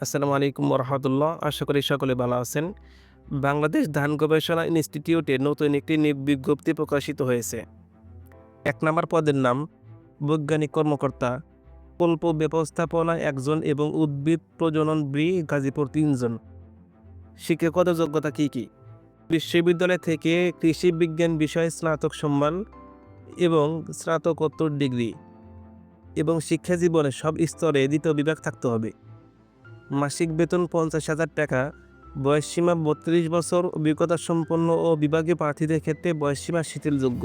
আসসালামু আলাইকুম রহমতুল্লাহ আশা করি সকলে ভালো আছেন। বাংলাদেশ ধান গবেষণা ইনস্টিটিউটে নতুন একটি বিজ্ঞপ্তি প্রকাশিত হয়েছে। এক নম্বর পদের নাম, বৈজ্ঞানিক কর্মকর্তা কল্প ব্যবস্থাপনা একজন এবং উদ্ভিদ প্রজনন ব্রি গাজীপুর তিনজন। শিক্ষাগত যোগ্যতা কী কী? বিশ্ববিদ্যালয় থেকে কৃষি বিজ্ঞান বিষয়ে স্নাতক সম্মান এবং স্নাতকোত্তর ডিগ্রি এবং শিক্ষা জীবনে সব স্তরে দ্বিতীয় বিভাগ থাকতে হবে। মাসিক বেতন পঞ্চাশ হাজার টাকা, বয়সসীমা বত্রিশ বছর, অভিজ্ঞতা সম্পন্ন ও বিভাগীয় প্রার্থীদের ক্ষেত্রে বয়সসীমা শিথিলযোগ্য।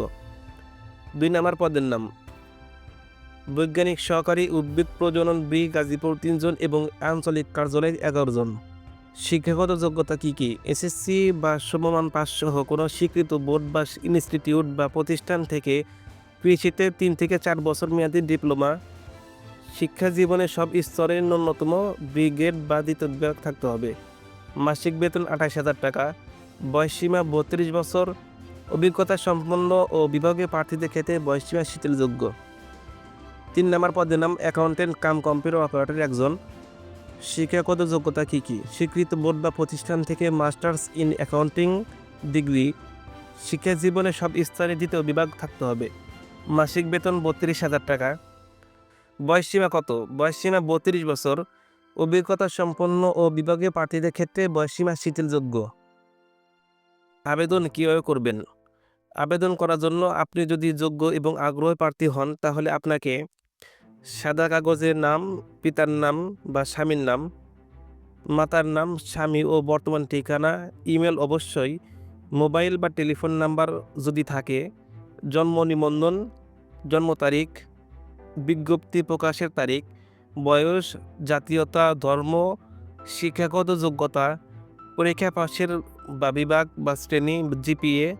দুই নম্বর পদের নাম, বৈজ্ঞানিক সহকারী উদ্ভিদ প্রজনন বি, গাজীপুর তিনজন এবং আঞ্চলিক কার্যালয় এগারো জন। শিক্ষাগত যোগ্যতা কী কী? এসএসসি বা সমমান পাস সহ কোনো স্বীকৃত বোর্ড বা ইনস্টিটিউট বা প্রতিষ্ঠান থেকে কৃষিতে তিন থেকে চার বছর মেয়াদী ডিপ্লোমা শিক্ষা জীবনে সব স্তরের ন্যূনতম ব্রিগেড বা দ্বিতীয় বিভাগ থাকতে হবে। মাসিক বেতন আঠাশ হাজার টাকা, বয়সসীমা বত্রিশ বছর, অভিজ্ঞতা সম্পন্ন ও বিভাগীয় প্রার্থীদের ক্ষেত্রে বয়সসীমা শিথিলযোগ্য। তিন নম্বর পদের নাম অ্যাকাউন্টেন্ট কাম কম্পিউটার অপারেটর একজন। শিক্ষাগত যোগ্যতা কী কী? স্বীকৃত বোর্ড বা প্রতিষ্ঠান থেকে মাস্টার্স ইন অ্যাকাউন্টিং ডিগ্রি। শিক্ষা জীবনে সব স্তরে দ্বিতীয় বিভাগ থাকতে হবে। মাসিক বেতন বত্রিশ হাজার টাকা বয়সসীমা কত? বয়সসীমা বত্রিশ বছর। অভিজ্ঞতা সম্পন্ন ও বিভাগীয় প্রার্থীদের ক্ষেত্রে বয়সসীমা শিথিলযোগ্য। আবেদন কীভাবে করবেন? আবেদন করার জন্য আপনি যদি যোগ্য এবং আগ্রহী প্রার্থী হন, তাহলে আপনাকে সাদা কাগজের নাম, পিতার নাম বা স্বামীর নাম, মাতার নাম, স্বামী ও বর্তমান ঠিকানা, ইমেল অবশ্যই, মোবাইল বা টেলিফোন নাম্বার যদি থাকে, জন্ম নিবন্ধন, জন্ম তারিখ বিজ্ঞপ্তি প্রকাশের তারিখ, বয়স, জাতীয়তা, ধর্ম, শিক্ষাগত যোগ্যতা, পরীক্ষা পাশের বা বিভাগ বা শ্রেণি, জিপিএ,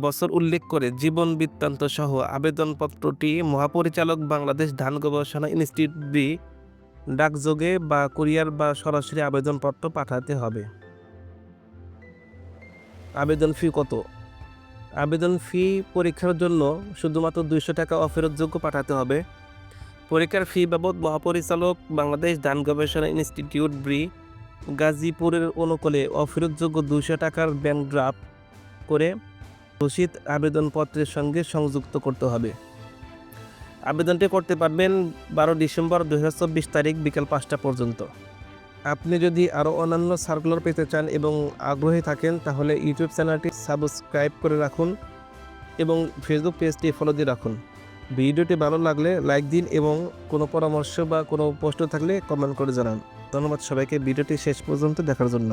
বছর উল্লেখ করে জীবন বৃত্তান্ত সহ আবেদনপত্রটি মহাপরিচালক বাংলাদেশ ধান গবেষণা ইনস্টিটিউট বি, ডাকযোগে বা কুরিয়ার বা সরাসরি আবেদনপত্র পাঠাতে হবে। আবেদন ফি কত? আবেদন ফি পরীক্ষার জন্য শুধুমাত্র দুইশো টাকা অফেরতযোগ্য পাঠাতে হবে। পরীক্ষার ফি বাবদ মহাপরিচালক বাংলাদেশ ধান গবেষণা ইনস্টিটিউট ব্রি গাজীপুরের অনুকূলে অফেরতযোগ্য দুইশো টাকার ব্যাংক ড্রাফট করে রসিদ আবেদনপত্রের সঙ্গে সংযুক্ত করতে হবে। আবেদনটি করতে পারবেন বারো ডিসেম্বর দু হাজার চব্বিশ তারিখ বিকাল পাঁচটা পর্যন্ত। আপনি যদি আরও অন্যান্য সার্কুলার পেতে চান এবং আগ্রহী থাকেন, তাহলে ইউটিউব চ্যানেলটি সাবস্ক্রাইব করে রাখুন এবং ফেসবুক পেজটি ফলো দিয়ে রাখুন। ভিডিওটি ভালো লাগলে লাইক দিন এবং কোনো পরামর্শ বা কোনো প্রশ্ন থাকলে কমেন্ট করে জানান। ধন্যবাদ সবাইকে, ভিডিওটি শেষ পর্যন্ত দেখার জন্য।